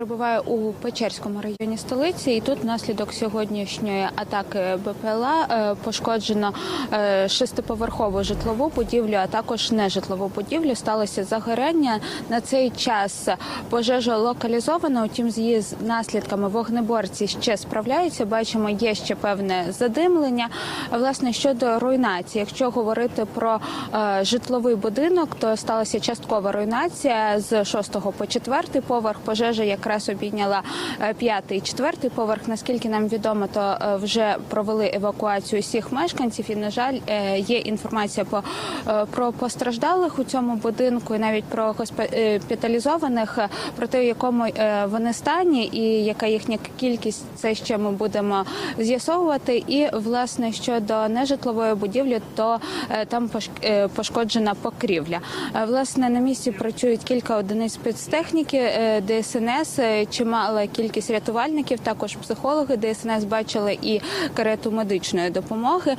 Перебуваю у Печерському районі столиці, і тут внаслідок сьогоднішньої атаки БПЛА е, пошкоджено е, шестиповерхову житлову будівлю, а також нежитлову будівлю. Сталося загорання. На цей час пожежа локалізована. Утім, з її наслідками вогнеборці ще справляються. Бачимо, є ще певне задимлення. Власне, щодо руйнації, якщо говорити про е, житловий будинок, то сталася часткова руйнація з 6 по 4 поверх. Пожежа якраз обійняла е, п'ятий четвертий поверх. Наскільки нам відомо, то е, вже провели евакуацію всіх мешканців. І на жаль, е, є інформація по про постраждалих у цьому будинку, і навіть про госпіталізованих, про те, в якому вони стані, і яка їхня кількість, це ще ми будемо з'ясовувати. І власне щодо нежитлової будівлі, то там пош- пошкоджена покрівля. Власне на місці працюють кілька одиниць спецтехніки ДСНС, чимала кількість рятувальників. Також психологи ДСНС бачили і карету медичної допомоги.